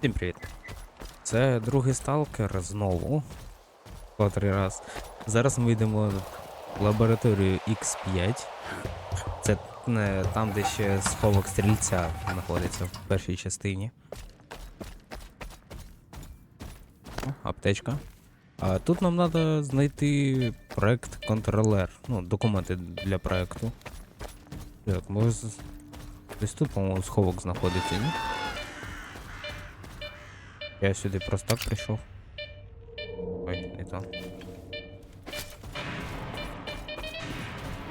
Всім привіт. Це другий сталкер знову. Котрий раз. Зараз ми йдемо в лабораторію X5. Це не там, де ще сховок стрільця знаходиться в першій частині. Аптечка. А тут нам треба знайти проект контролер. Ну, документи для проекту. Так, може. Десь тут, по-моєму, сховок знаходиться, ні? Я сюди просто так прийшов. Ой, не то.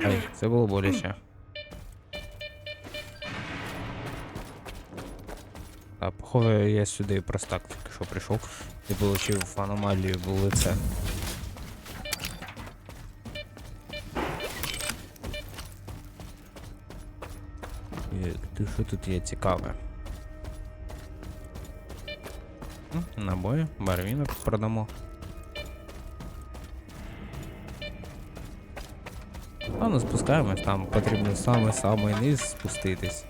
Ай, це було боляче. А, походу, я сюди просто так тільки що прийшов і получив аномалію в лице. І ти що тут є цікаве? Набої, барвінок продамо. А ну спускаємось, там потрібно саме самий низ спуститись.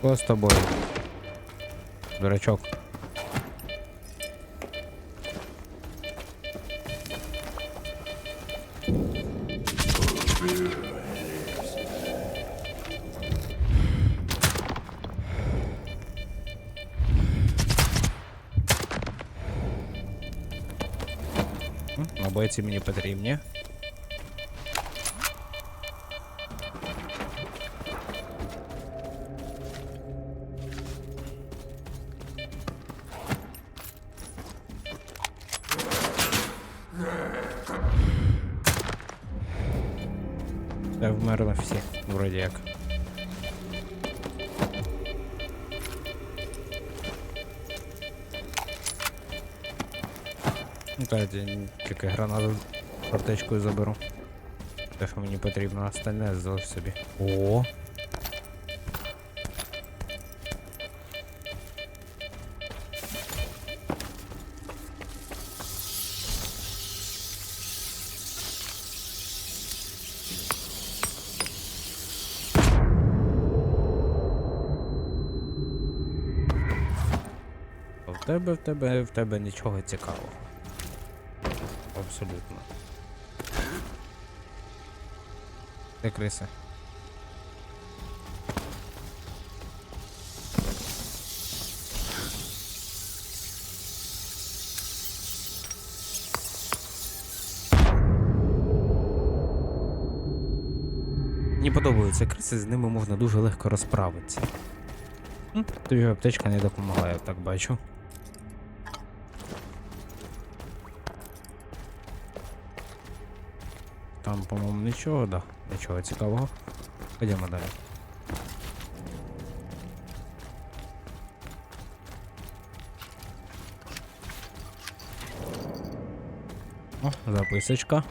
Що з тобою? Дурачок. М, Набої ці мені потрібні. Я тільки гранату аптечкою заберу. Те, що мені потрібно, остальне залиш собі. О! В тебе, в тебе, в тебе нічого цікавого. Абсолютно. Де криси? Мені подобаються криси, з ними можна дуже легко розправитися. Тобі аптечка не допомагає, так бачу. Там, по-моєму, нічого, да. Нічого цікавого. Ходімо далі. О, записочка.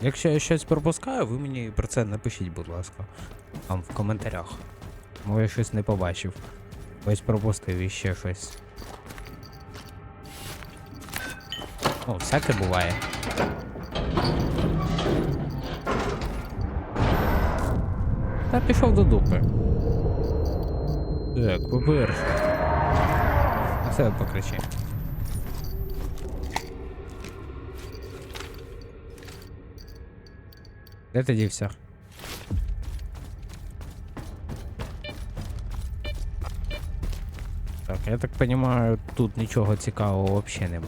Якщо я щось пропускаю, ви мені про це напишіть, будь ласка. Там в коментарях. Може щось не побачив. Ось пропустив іще щось. О, всяке буває. Та пішов до дупи. Так, по-перше. На себе покричи. Де ти дівся? Так, я так понимаю, тут нічого цікавого взагалі нема.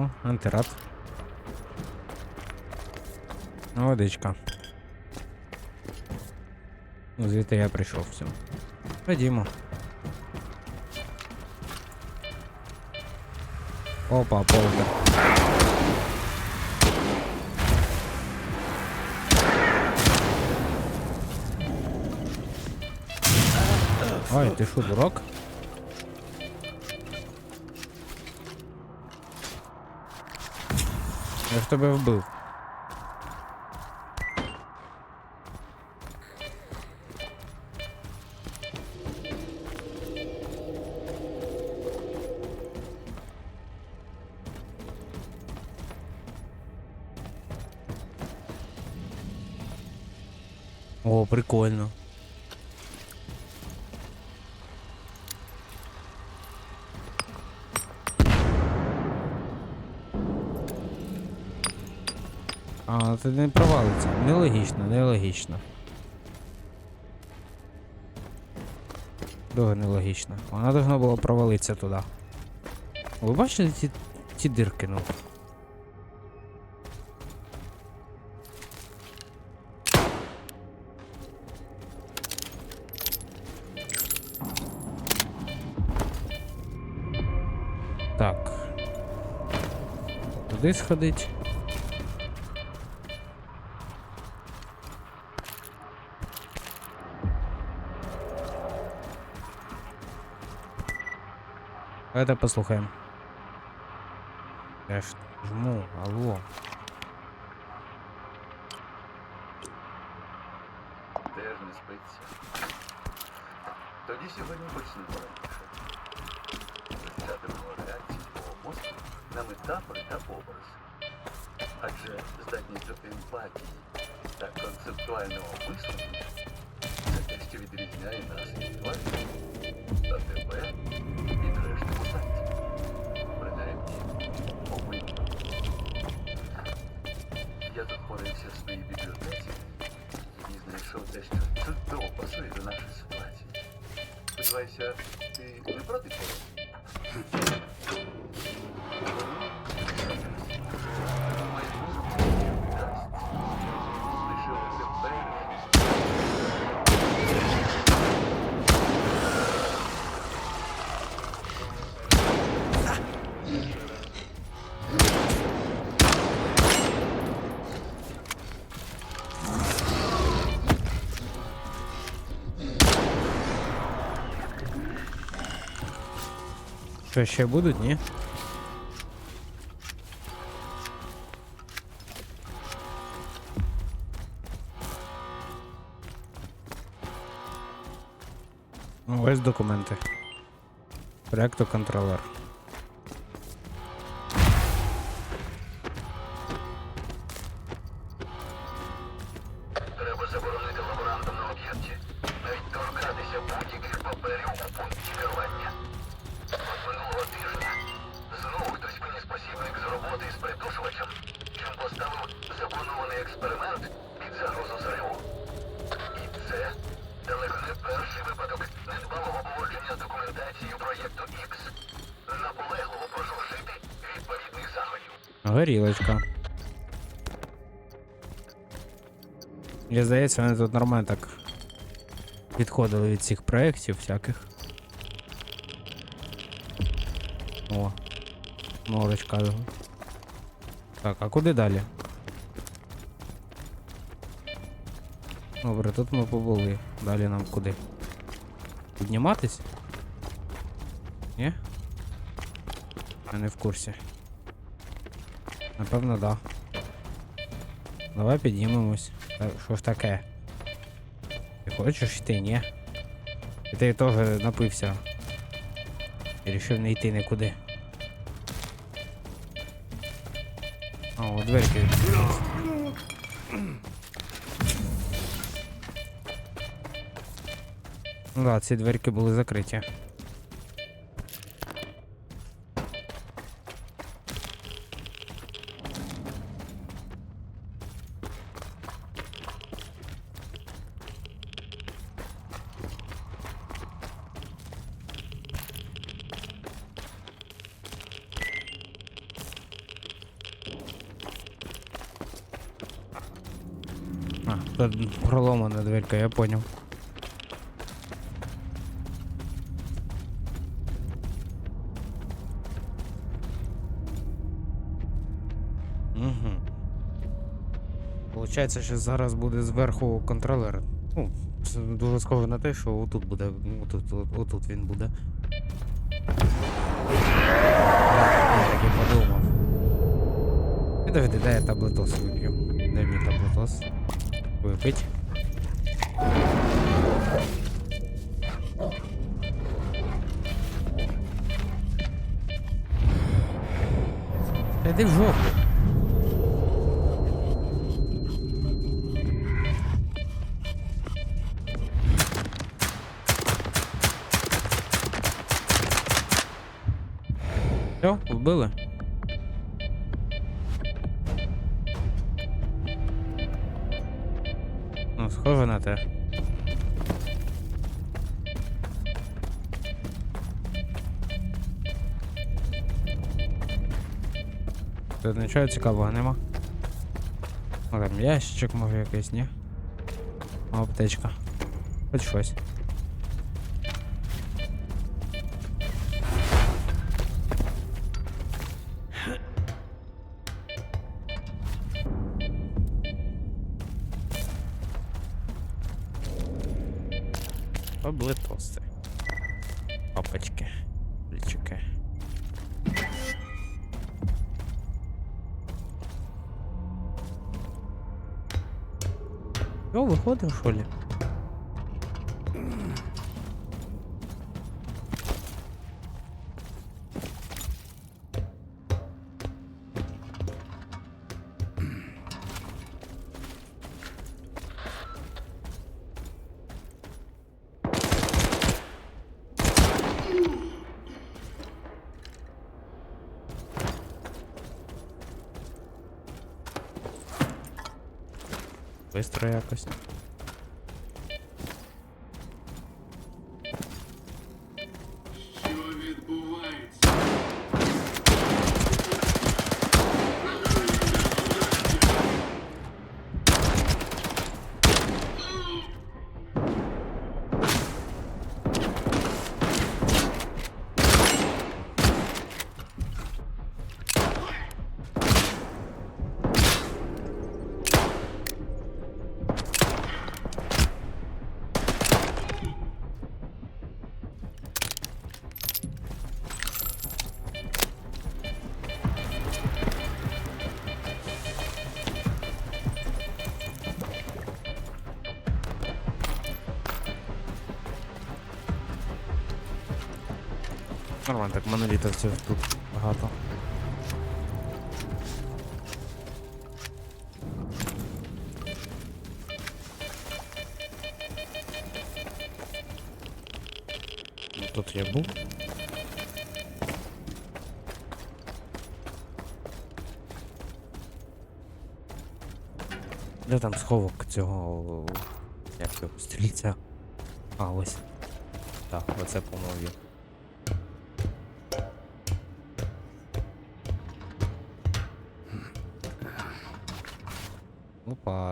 О, антирад. Водичка. Ну, звідти я прийшов все. Ходімо. Опа, полдер. Ой, ти що, дурак? Я ж тебе. О, прикольно. Це не провалиться. Нелогічно, нелогічно. Дуже нелогічно. Вона должна була провалитися туди. Ви бачили ті, ті дирки, ну? Так. Туди сходить. Давайте послухаємо. Я ж жму, алло. Що ще будуть, ні? Ну, ось документи. Проектоконтролер. Треба Горілочка. Мені здається, вони тут нормально так відходили від цих проєктів всяких. О. Норочка. Так, а куди далі? Добре, тут ми побули. Далі нам куди? Підніматись? Ні? Я не в курсі. Напевно, да. Давай піднімемось. Що ж таке? Ти хочеш йти, ні? І ти теж напився. І не йти нікуди. О, дверки. Ну да, ці дверки були закриті. Проломана я понял. Угу. Получається, що зараз буде зверху контролер. Ну, це дуже схоже на те, що отут буде. Отут, отут він буде. Я так і подумав. Підожди, дай я таблетос вип'ю. Дай мені таблетос. Випить. Та в жопу. Все, вбили? Схоже на те. Тут нічого цікавого нема. Там ящичок може якийсь, ні? Аптечка. Хоч щось. Виходив, що ли? Бистро якось. Так монолітовців тут багато. Ну, Тут я був. Де там сховок цього. Як його стрільця? А, ось. Так, оце по-моєму.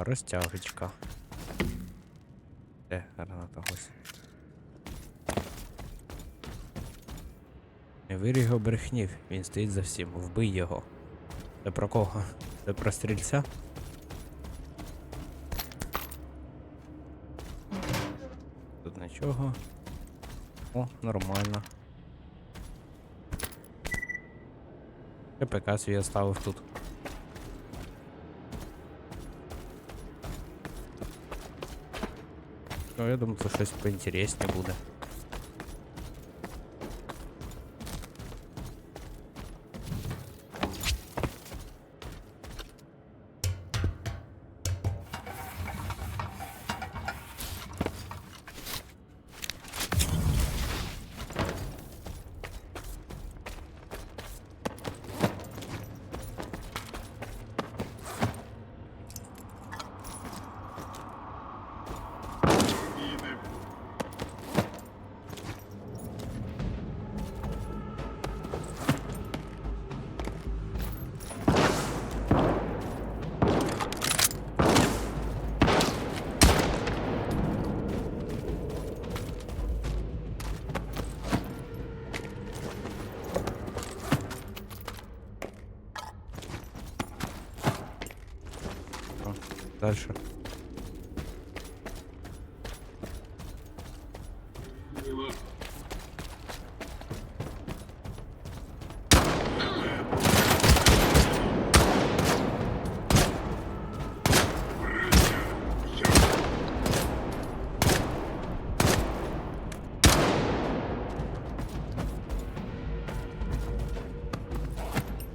Опа, розтяжечка. Де граната ось. Не вір його брехнів, він стоїть за всім, вбий його. Це про кого? Це про стрільця? Тут нічого. О, нормально. КПК свій оставив тут. Ну, я думаю, це щось поінтересніше буде. дальше.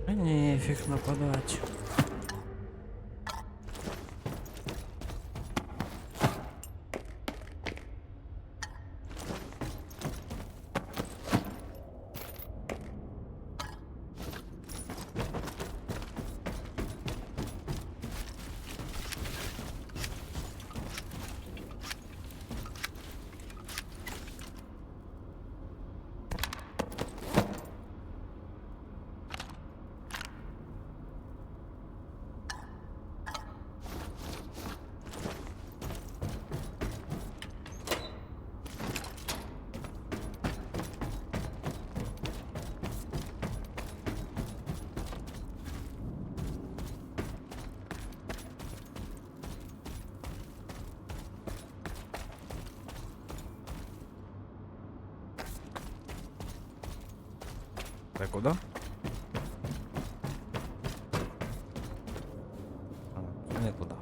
Нефиг нападать. Це куди? А, не туди.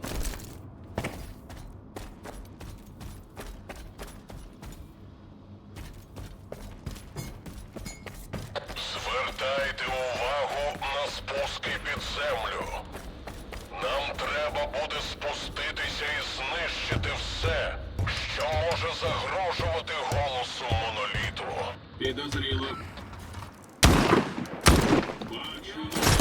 Звертайте увагу на спуски під землю. Нам треба буде спуститися і знищити все, що може загрожувати голосу моноліту. Підозріло. Бачу.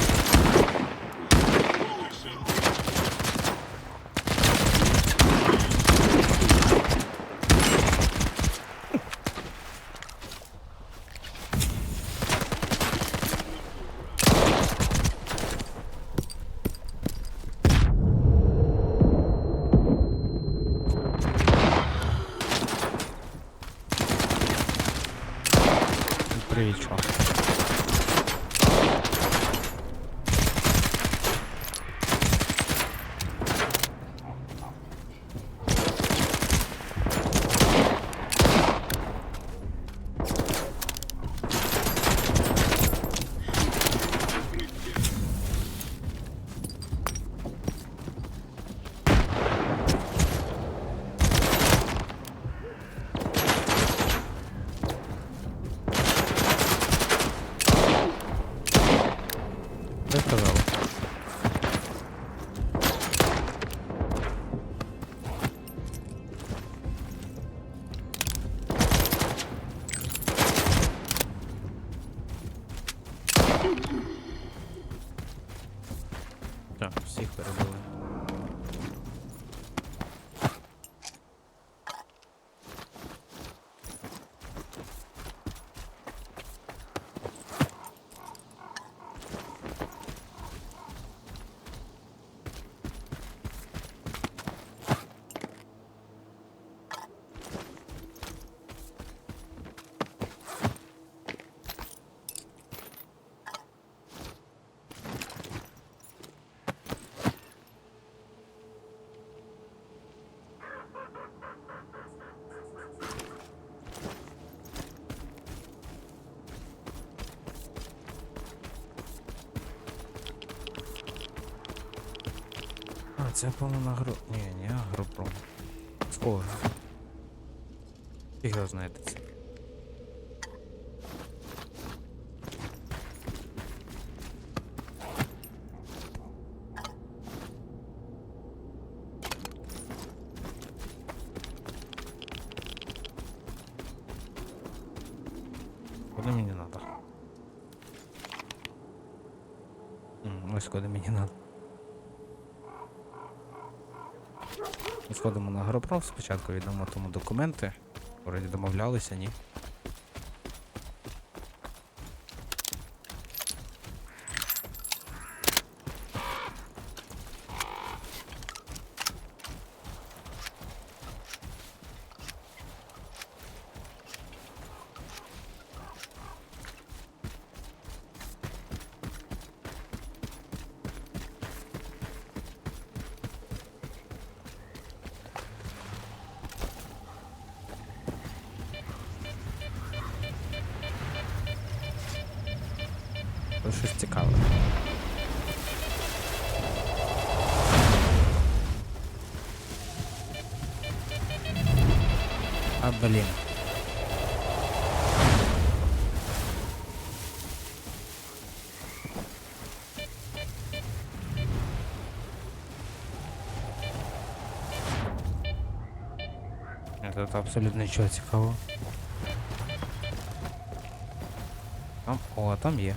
Це по-моєму агро... Ні, не агропром. Схоже. Фіг його знаєте це. Куди мені надо? Ось куди мені надо. Сходимо на Агропром, спочатку віддамо тому документи. Вроді домовлялися, ні. Тут абсолютно нічого цікавого. Там, о, там є.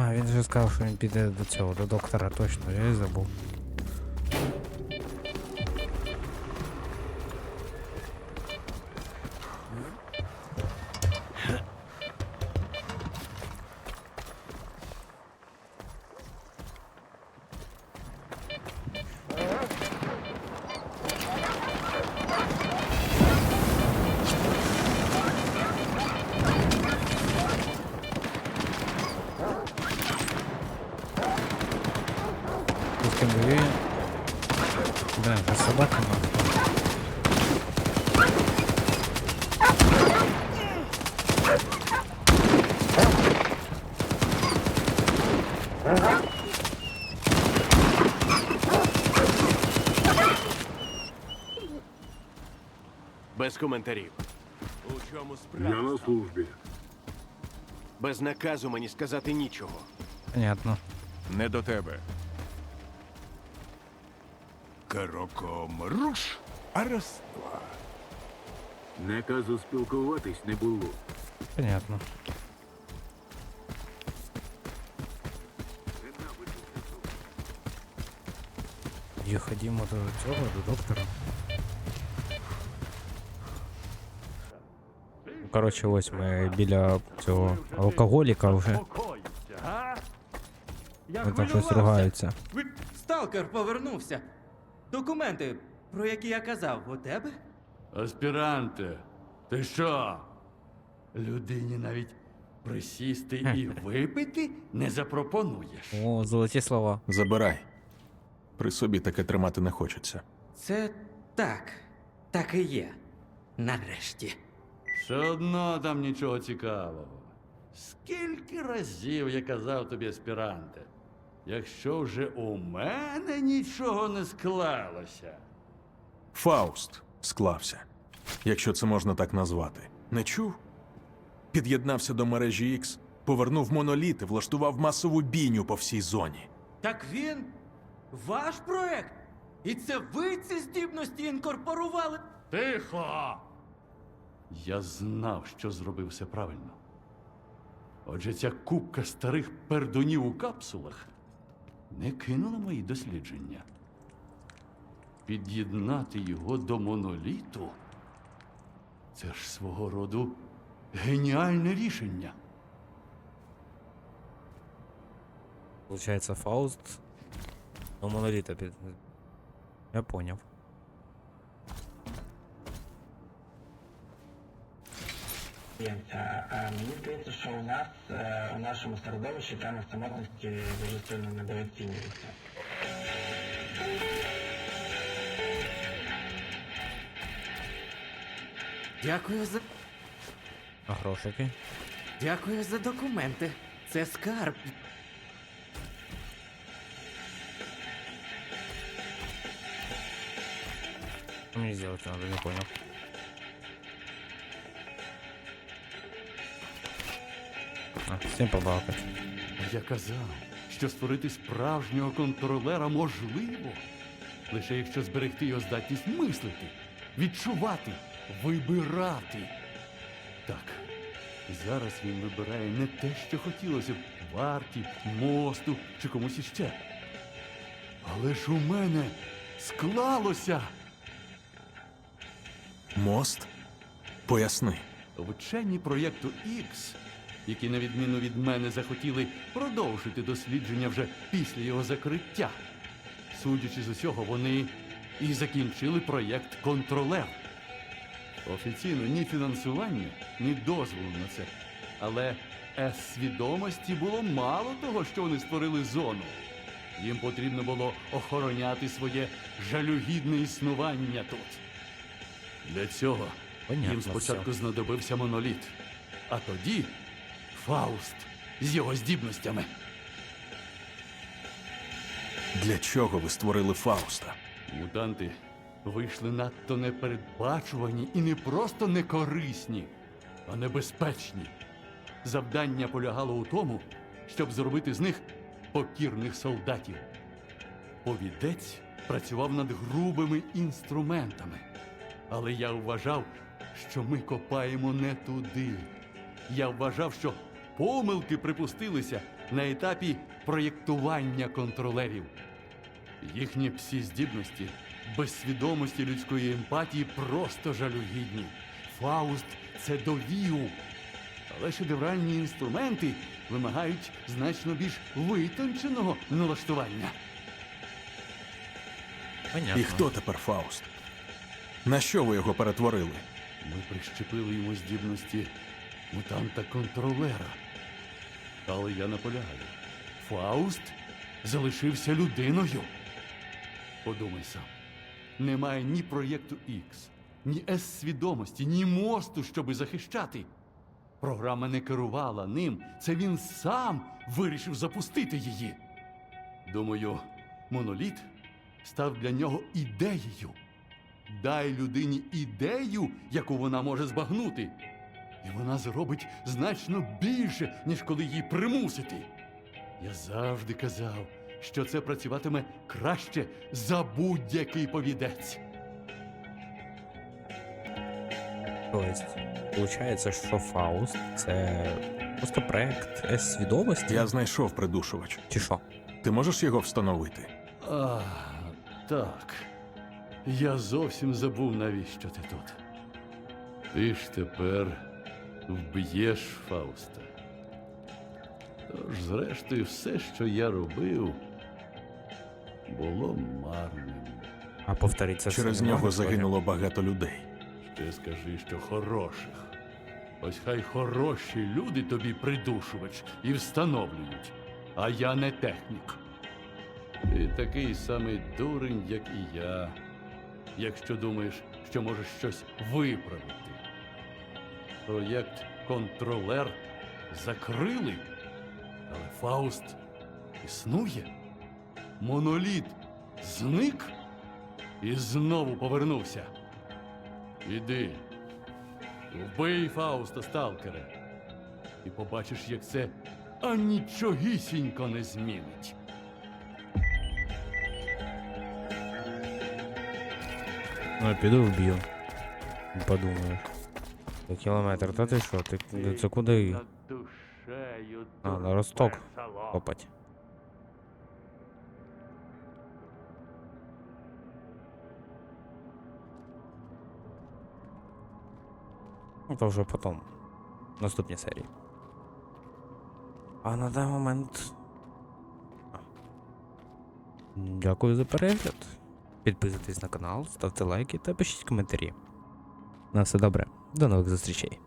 А, він же сказав, що він піде до цього, до доктора точно, я і забув. Ким воює? Блин, вже собака нахуй. Без коментарів. У чому Я на службі. Без наказу мені сказати нічого. Понятно. Не до тебе. Кроком руш, а раз два. Наказу спілкуватись не було. Понятно. І ходімо до цього, до доктора. Коротше, ось ми біля цього алкоголіка вже. Вони там щось ругаються. Сталкер повернувся. Документи, про які я казав, у тебе? Аспіранте, ти що? Людині навіть присісти і випити не запропонуєш. О, золоті слова. Забирай. При собі таке тримати не хочеться. Це так. Так і є. Нарешті. Все одно там нічого цікавого. Скільки разів я казав тобі, аспіранте, якщо вже у мене нічого не склалося. Фауст склався, якщо це можна так назвати. Не чув? Під'єднався до мережі X, повернув моноліт і влаштував масову бійню по всій зоні. Так він ваш проект? І це ви ці здібності інкорпорували? Тихо! Я знав, що зробив все правильно. Отже, ця купка старих пердунів у капсулах не кинула мої дослідження. Під'єднати його до моноліту це ж свого роду геніальне рішення. Получається, Фауст до моноліта під. Я поняв. Мені здається, що у нас е, у нашому середовищі тема самотності дуже сильно недооцінюється. Дякую за. А грошики? Дякую за документи. Це скарб. Что мне сделать надо, не понял. Всім побалакати. Я казав, що створити справжнього контролера можливо, лише якщо зберегти його здатність мислити, відчувати, вибирати. Так, зараз він вибирає не те, що хотілося б варті, мосту чи комусь іще. Але ж у мене склалося. Мост? Поясни. Вчені проєкту X, які, на відміну від мене, захотіли продовжити дослідження вже після його закриття. Судячи з усього, вони і закінчили проєкт Контролер. Офіційно ні фінансування, ні дозволу на це. Але С-свідомості було мало того, що вони створили зону. Їм потрібно було охороняти своє жалюгідне існування тут. Для цього Понятно їм спочатку знадобився моноліт, а тоді Фауст з його здібностями. Для чого ви створили Фауста? Мутанти вийшли надто непередбачувані і не просто некорисні, а небезпечні. Завдання полягало у тому, щоб зробити з них покірних солдатів. Повідець працював над грубими інструментами. Але я вважав, що ми копаємо не туди. Я вважав, що помилки припустилися на етапі проєктування контролерів. Їхні псі здібності, без свідомості людської емпатії просто жалюгідні. Фауст це довів. Але шедевральні інструменти вимагають значно більш витонченого налаштування. Понятно. І хто тепер Фауст? На що ви його перетворили? Ми прищепили йому здібності мутанта-контролера. Але я наполягаю. Фауст залишився людиною. Подумай сам. Немає ні проєкту X, ні С-свідомості, ні мосту, щоби захищати. Програма не керувала ним. Це він сам вирішив запустити її. Думаю, моноліт став для нього ідеєю. Дай людині ідею, яку вона може збагнути. І вона зробить значно більше, ніж коли її примусити. Я завжди казав, що це працюватиме краще за будь-який повідець. Тобто, виходить, що Фауст це просто проект С-свідомості? Я знайшов придушувач. Чи що? Ти можеш його встановити? А, так. Я зовсім забув, навіщо ти тут. Ти ж тепер вб'єш Фауста. Тож, зрештою, все, що я робив, було марним. А повториться Через нього загинуло багато людей. Ще скажи, що хороших. Ось хай хороші люди тобі придушувач і встановлюють, а я не технік. Ти такий самий дурень, як і я, якщо думаєш, що можеш щось виправити. Проєкт контролер закрили, але Фауст існує. Моноліт зник і знову повернувся. Іди, вбий Фауста, сталкере, і побачиш, як це анічогісінько не змінить. Ну, піду вб'ю. Подумаєш. Кілометр, та ти що? Ти це куди? А, на Росток копать. Ну, то вже потім. В наступній серії. А на даний момент. Дякую за перегляд. Підписуйтесь на канал, ставте лайки та пишіть коментарі. На все добре. До нових зустрічей.